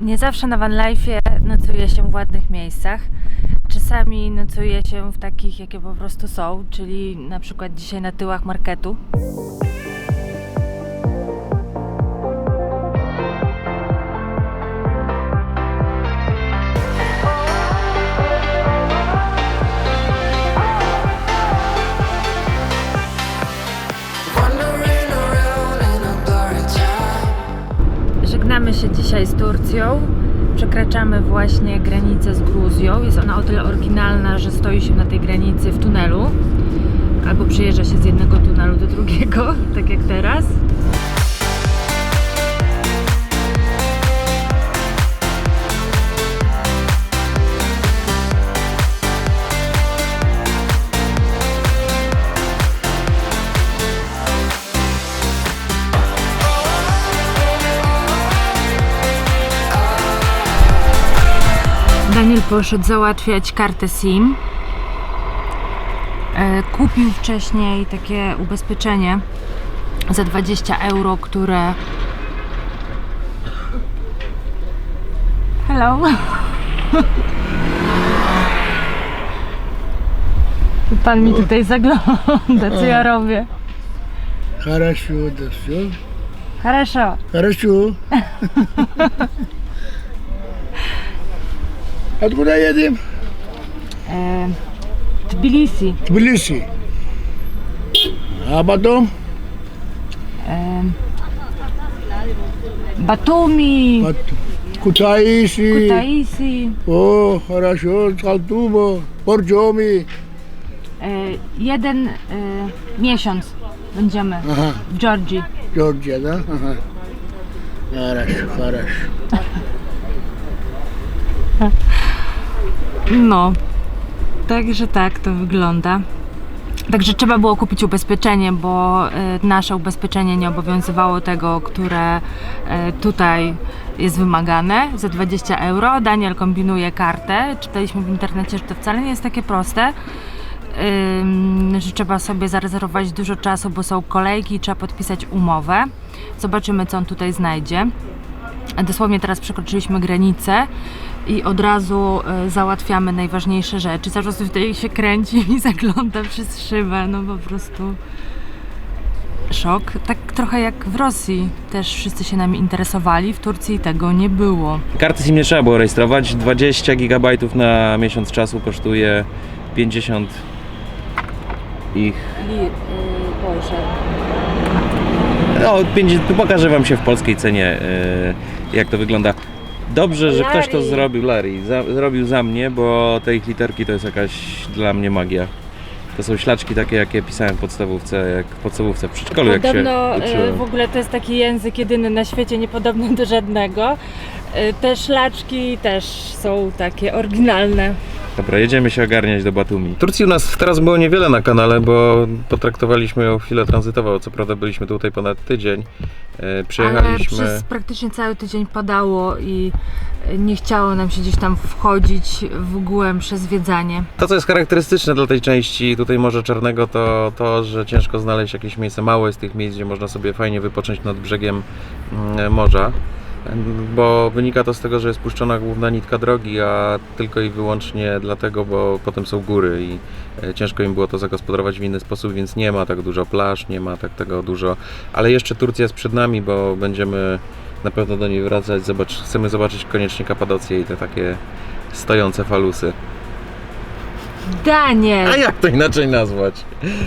Nie zawsze na vanlife'ie nocuje się w ładnych miejscach. Czasami nocuje się w takich, jakie po prostu są, czyli na przykład dzisiaj na tyłach marketu. Żegnamy się dzisiaj z Turcją. Przekraczamy właśnie granicę z Gruzją. Jest ona o tyle oryginalna, że stoi się na tej granicy w tunelu. Albo przejeżdża się z jednego tunelu do drugiego, tak jak teraz. Daniel poszedł załatwiać kartę SIM. E, Kupił wcześniej takie ubezpieczenie za 20 euro, które. Hello. Pan mi tutaj zagląda, co ja robię. Хорошо, да все. Хорошо. Хорошо. Откуда едем? E, Tbilisi. Тбилиси. А потом? E, Batumi. От Кутаиси. Kutaisi. О, хорошо. Салтумо. Борджоми. E, jeden e, miesiąc będziemy Ага. w Georgii. Джорджия, да? Ага. Хорошо, хорошо. No, także tak to wygląda. Także trzeba było kupić ubezpieczenie, bo e, nasze ubezpieczenie nie obowiązywało tego, które e, tutaj jest wymagane za 20 euro. Daniel kombinuje kartę. Czytaliśmy w internecie, że to wcale nie jest takie proste. Że trzeba sobie zarezerwować dużo czasu, bo są kolejki, trzeba podpisać umowę. Zobaczymy, co on tutaj znajdzie. Dosłownie teraz przekroczyliśmy granicę i od razu e, załatwiamy najważniejsze rzeczy. Cały czas tutaj się kręci i zagląda przez szybę, no po prostu szok. Tak trochę jak w Rosji też wszyscy się nami interesowali, w Turcji tego nie było. Karty SIM nie trzeba było rejestrować. 20 GB na miesiąc czasu kosztuje 50 ich. No, 50, pokażę Wam się w polskiej cenie, e, jak to wygląda. Dobrze, że ktoś to Larry. zrobił, Larry, za, zrobił za mnie, bo te ich literki to jest jakaś dla mnie magia. To są ślaczki takie, jakie pisałem w podstawówce, jak w podstawówce w przedszkolu, jak Podobno się e, uczyłem. w ogóle to jest taki język jedyny na świecie, niepodobny do żadnego. E, Te szlaczki też są takie oryginalne. Dobra, jedziemy się ogarniać do Batumi. Turcji u nas teraz było niewiele na kanale, bo potraktowaliśmy ją chwilę tranzytowo. Co prawda byliśmy tutaj ponad tydzień. E, Ale Przyjechaliśmy. przez praktycznie cały tydzień padało i e, nie chciało nam się gdzieś tam wchodzić w głębsze zwiedzanie. To, co jest charakterystyczne dla tej części tutaj Morza Czarnego, to to, że ciężko znaleźć jakieś miejsce. Mało jest tych miejsc, gdzie można sobie fajnie wypocząć nad brzegiem mm, morza. Bo wynika to z tego, że jest puszczona główna nitka drogi, a tylko i wyłącznie dlatego, bo potem są góry i e, ciężko im było to zagospodarować w inny sposób, więc nie ma tak dużo plaż, nie ma tak tego dużo. Ale jeszcze Turcja jest przed nami, bo będziemy na pewno do niej wracać. Zobacz, chcemy zobaczyć koniecznie Kapadocję i te takie stojące falusy. Daniel! A jak to inaczej nazwać?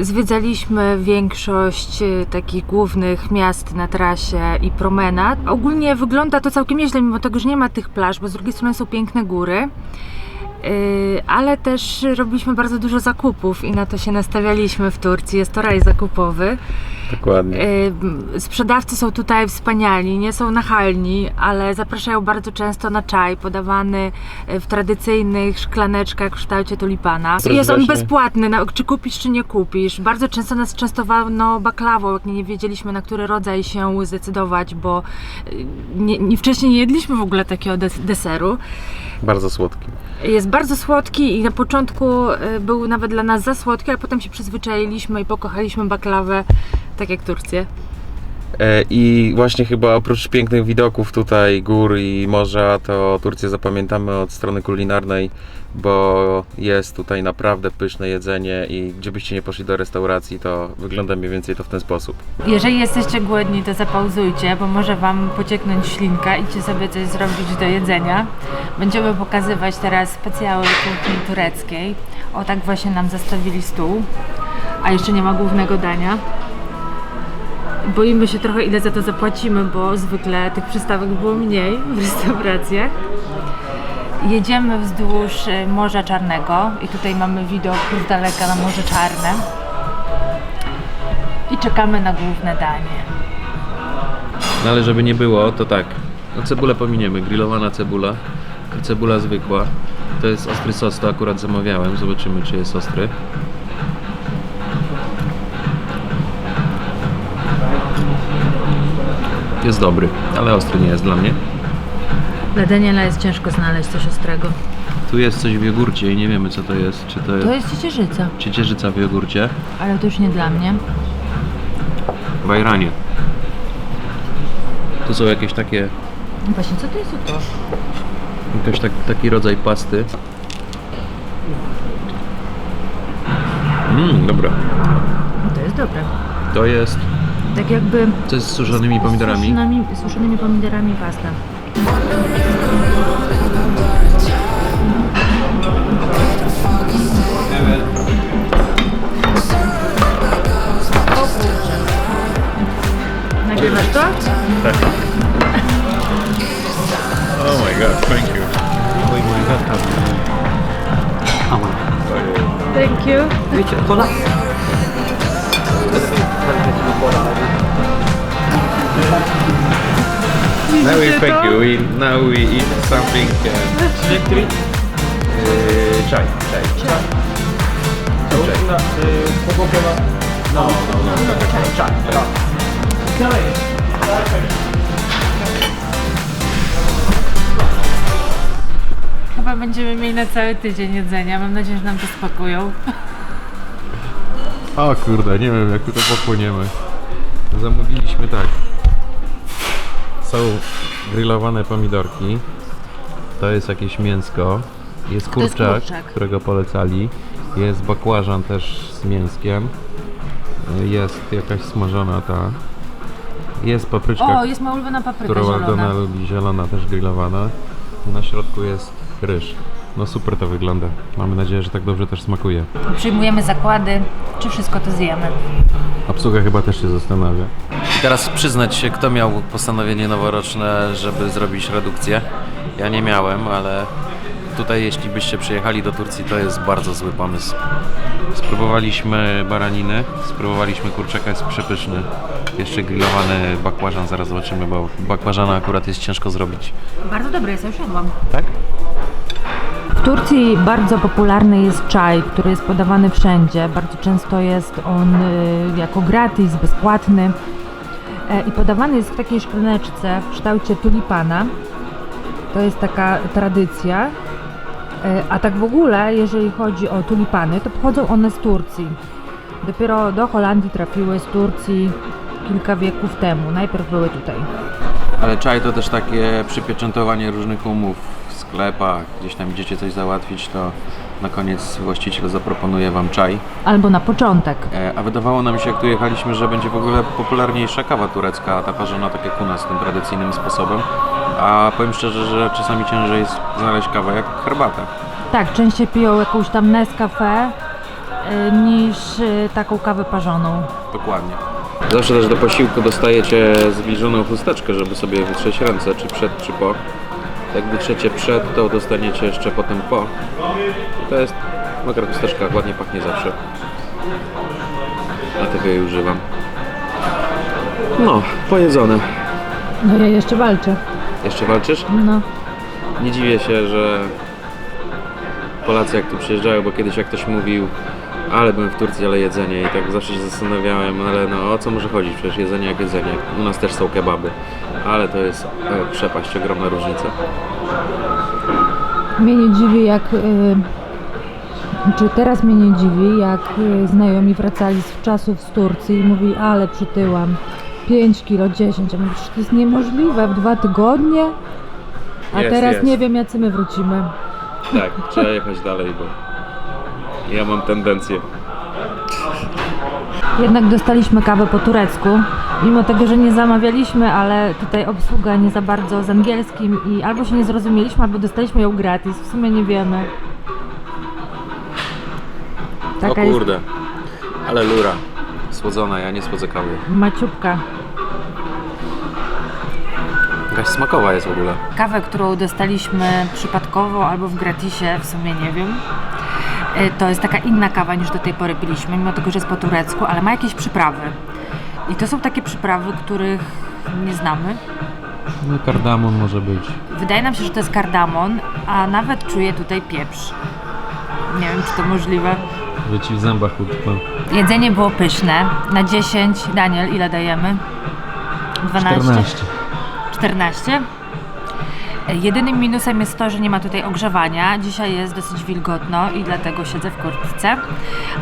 Zwiedzaliśmy większość e, takich głównych miast na trasie i promenad. Ogólnie wygląda to całkiem nieźle, mimo tego, że nie ma tych plaż, bo z drugiej strony są piękne góry. Yy, Ale też robiliśmy bardzo dużo zakupów i na to się nastawialiśmy w Turcji. Jest to raj zakupowy. Dokładnie. Yy, Sprzedawcy są tutaj wspaniali, nie są nachalni, ale zapraszają bardzo często na czaj podawany w tradycyjnych szklaneczkach w kształcie tulipana. Proszę Jest on właśnie. bezpłatny, na- czy kupisz, czy nie kupisz. Bardzo często nas częstowano baklawą, jak nie wiedzieliśmy na który rodzaj się zdecydować, bo nie, nie, wcześniej nie jedliśmy w ogóle takiego des- deseru. Bardzo słodki. Jest bardzo słodki i na początku y, był nawet dla nas za słodki, ale potem się przyzwyczailiśmy i pokochaliśmy baklawę, tak jak Turcję. E, I właśnie chyba oprócz pięknych widoków tutaj, gór i morza, to Turcję zapamiętamy od strony kulinarnej, bo jest tutaj naprawdę pyszne jedzenie i gdzie byście nie poszli do restauracji, to wygląda mniej więcej to w ten sposób. Jeżeli jesteście głodni, to zapauzujcie, bo może Wam pocieknąć ślinka. Idźcie sobie coś zrobić do jedzenia. Będziemy pokazywać teraz specjały kuchni tureckiej. O tak właśnie nam zastawili stół, a jeszcze nie ma głównego dania. Boimy się trochę, ile za to zapłacimy, bo zwykle tych przystawek było mniej w restauracjach. Jedziemy wzdłuż e, Morza Czarnego i tutaj mamy widok z daleka na Morze Czarne i czekamy na główne danie. No ale żeby nie było, to tak. No cebulę pominiemy, grillowana cebula, cebula zwykła. To jest ostry sos, to akurat zamawiałem. Zobaczymy, czy jest ostry. Jest dobry, ale ostry nie jest dla mnie. Dla Daniela jest ciężko znaleźć coś ostrego. Tu jest coś w jogurcie i nie wiemy co to jest. Czy to jest To jest ciecierzyca, ciecierzyca w jogurcie? ale to już nie dla mnie. Bajranie. Tu są jakieś takie, No Właśnie, co to jest to? jakiś tak, taki rodzaj pasty. Mmm, dobra. No to jest dobre. To jest, Tak jakby to jest z suszonymi pomidorami. Suszonymi, suszonymi pomidorami pasta. Oh my god, thank you. My god. Thank you. Now we thank you. We, now we eat something. Uh, uh, chai, chai. Chai. Chai. Chai. Chai. Chai. Chai. Chyba będziemy mieli na cały tydzień jedzenia. Mam nadzieję, że nam to spakują. O kurde, nie wiem jak to pochłoniemy. Zamówiliśmy tak. Są grillowane pomidorki. To jest jakieś mięsko. Jest jest kurczak, kurczak. którego polecali. Jest bakłażan też z mięskiem. Jest jakaś smażona ta. Jest papryczka, O, jest moja ulubiona papryka którą zielona. Aldona lubi, zielona też grillowana. Na środku jest ryż. No super to wygląda. Mamy nadzieję, że tak dobrze też smakuje. Przyjmujemy zakłady, czy wszystko to zjemy. Obsługa chyba też się zastanawia. I teraz przyznać się, kto miał postanowienie noworoczne, żeby zrobić redukcję. Ja nie miałem, ale tutaj jeśli byście przyjechali do Turcji, to jest bardzo zły pomysł. Spróbowaliśmy baraniny, spróbowaliśmy kurczaka, jest przepyszny. Jeszcze grillowany bakłażan, zaraz zobaczymy, bo bakłażana akurat jest ciężko zrobić. Bardzo dobre jest, ja już jadłam. Tak? W Turcji bardzo popularny jest czaj, który jest podawany wszędzie. Bardzo często jest on y, jako gratis, bezpłatny. E, I podawany jest w takiej szklaneczce w kształcie tulipana. To jest taka tradycja. E, A tak w ogóle, jeżeli chodzi o tulipany, to pochodzą one z Turcji. Dopiero do Holandii trafiły z Turcji kilka wieków temu. Najpierw były tutaj. Ale czaj to też takie przypieczętowanie różnych umów w sklepach, gdzieś tam idziecie coś załatwić, to na koniec właściciel zaproponuje Wam czaj. Albo na początek. E, A wydawało nam się, jak tu jechaliśmy, że będzie w ogóle popularniejsza kawa turecka, ta parzona tak jak u nas, tym tradycyjnym sposobem. A powiem szczerze, że czasami ciężej jest znaleźć kawę jak herbatę. Tak, częściej piją jakąś tam Nescafe y, niż y, taką kawę parzoną. Dokładnie. Zawsze też do posiłku dostajecie zbliżoną chusteczkę, żeby sobie wytrzeć ręce, czy przed, czy po. Jak wytrzecie przed, to dostaniecie jeszcze potem po. I to jest mokra chusteczka, ładnie pachnie zawsze. Dlatego jej używam. No, pojedzone. No ja jeszcze walczę. Jeszcze walczysz? No. Nie dziwię się, że Polacy jak tu przyjeżdżają, bo kiedyś jak ktoś mówił ale byłem w Turcji, ale jedzenie i tak zawsze się zastanawiałem, ale no o co może chodzić, przecież jedzenie jak jedzenie. U nas też są kebaby, ale to jest e, przepaść, ogromna różnica. Mnie nie dziwi jak... Y, czy teraz mnie nie dziwi, jak y, znajomi wracali z czasów z Turcji i mówi, ale przytyłam. 5 kilo 10. Ja mówię, przecież to jest niemożliwe w dwa tygodnie. A Jest, teraz jest. nie wiem, jacy my wrócimy. Tak, trzeba jechać dalej, bo ja mam tendencję. Jednak dostaliśmy kawę po turecku, mimo tego, że nie zamawialiśmy, ale tutaj obsługa nie za bardzo z angielskim i albo się nie zrozumieliśmy, albo dostaliśmy ją gratis. W sumie nie wiemy. O kurde, ale lura. Słodzona, ja nie słodzę kawy. jest maciubka. Jakaś smakowa jest w ogóle. Kawę, którą dostaliśmy przypadkowo albo w gratisie, w sumie nie wiem. Y, To jest taka inna kawa niż do tej pory piliśmy, mimo tego, że jest po turecku, ale ma jakieś przyprawy. I to są takie przyprawy, których nie znamy. No kardamon może być. Wydaje nam się, że to jest kardamon, a nawet czuję tutaj pieprz. Nie wiem, czy to możliwe. Że ci w zębach utkną. Jedzenie było pyszne. Na 10. Daniel, ile dajemy? 12. 14. Jedynym minusem jest to, że nie ma tutaj ogrzewania. Dzisiaj jest dosyć wilgotno i dlatego siedzę w kurtce.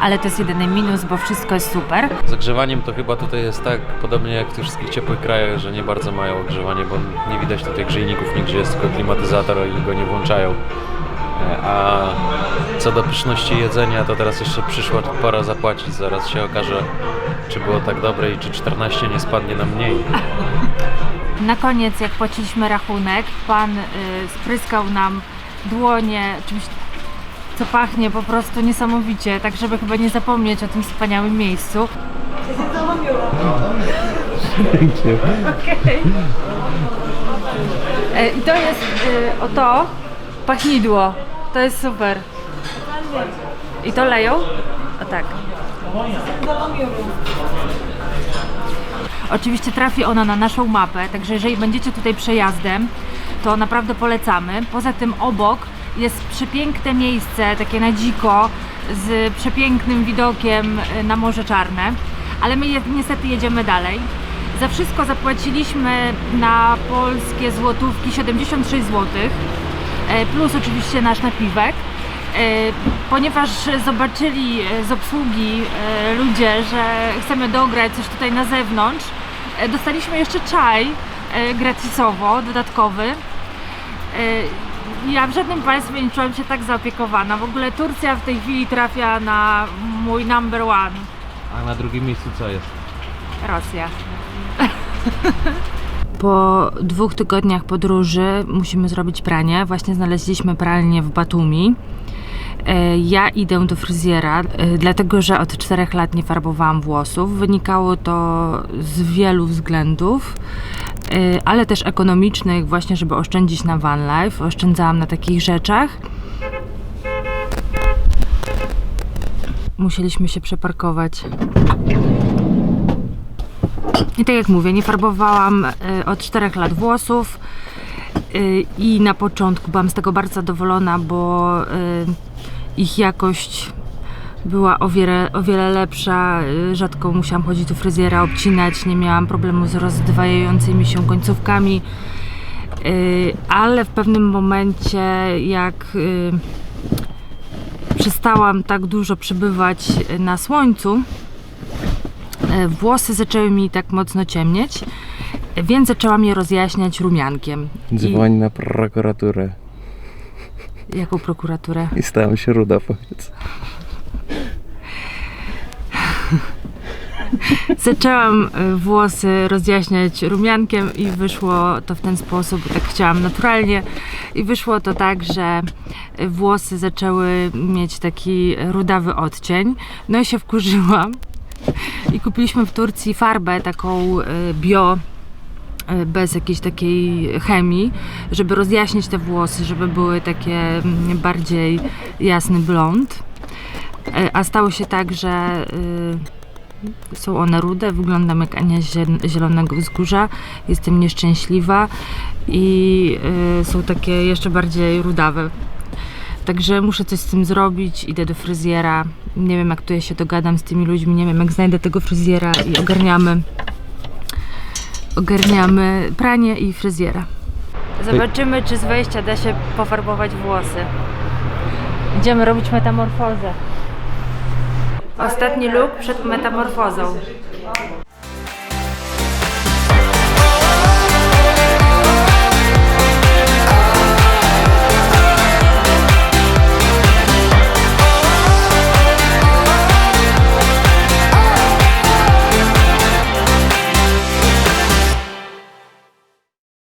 Ale to jest jedyny minus, bo wszystko jest super. Z ogrzewaniem to chyba tutaj jest tak, podobnie jak w tych wszystkich ciepłych krajach, że nie bardzo mają ogrzewanie, bo nie widać tutaj grzejników nigdzie, jest tylko klimatyzator i go nie włączają. E, A co do pyszności jedzenia, to teraz jeszcze przyszła pora zapłacić. Zaraz się okaże, czy było tak dobre i czy 14 nie spadnie na mniej. Na koniec, jak płaciliśmy rachunek, pan y, spryskał nam dłonie czymś, co pachnie po prostu niesamowicie, tak żeby chyba nie zapomnieć o tym wspaniałym miejscu. Okej. E, I to jest y, oto pachnidło. To jest super. I to leją? O tak. Oczywiście trafi ona na naszą mapę, także jeżeli będziecie tutaj przejazdem, to naprawdę polecamy. Poza tym obok jest przepiękne miejsce, takie na dziko, z przepięknym widokiem y, na Morze Czarne, ale my niestety jedziemy dalej. Za wszystko zapłaciliśmy na polskie złotówki 76 zł, e, plus oczywiście nasz napiwek. E, Ponieważ zobaczyli z obsługi e, ludzie, że chcemy dograć coś tutaj na zewnątrz, e, dostaliśmy jeszcze czaj gratisowo, dodatkowy. Ja w żadnym państwie nie czułam się tak zaopiekowana. W ogóle Turcja w tej chwili trafia na mój number one. A na drugim miejscu co jest? Rosja. Po dwóch tygodniach podróży musimy zrobić pranie. Właśnie znaleźliśmy pralnię w Batumi. E, Ja idę do fryzjera, e, dlatego że od czterech lat nie farbowałam włosów. Wynikało to z wielu względów, e, ale też ekonomicznych, właśnie żeby oszczędzić na van life. Oszczędzałam na takich rzeczach. Musieliśmy się przeparkować. I tak jak mówię, nie farbowałam od 4 lat włosów i na początku byłam z tego bardzo zadowolona, bo y, ich jakość była o wiele, o wiele lepsza. Y, Rzadko musiałam chodzić do fryzjera, obcinać, nie miałam problemu z rozdwajającymi się końcówkami. Y, Ale w pewnym momencie, jak y, przestałam tak dużo przebywać na słońcu, włosy zaczęły mi tak mocno ciemnieć, więc zaczęłam je rozjaśniać rumiankiem. Dzwoń na prokuraturę I, jaką prokuraturę? i stałem się ruda, powiedz. Zaczęłam e, włosy rozjaśniać rumiankiem i wyszło to w ten sposób, tak chciałam naturalnie i wyszło to tak, że włosy zaczęły mieć taki rudawy odcień. No i się wkurzyłam i kupiliśmy w Turcji farbę taką e, bio bez jakiejś takiej chemii, żeby rozjaśnić te włosy, żeby były takie mm, bardziej jasny blond. E, A stało się tak, że y, są one rude, wyglądam jak Ania Zielonego Wzgórza, jestem nieszczęśliwa i y, są takie jeszcze bardziej rudawe. Także muszę coś z tym zrobić, idę do fryzjera. Nie wiem jak tu ja się dogadam z tymi ludźmi, nie wiem jak znajdę tego fryzjera i ogarniamy ogarniamy pranie i fryzjera. Zobaczymy czy z wejścia da się pofarbować włosy. Idziemy robić metamorfozę. Ostatni look przed metamorfozą.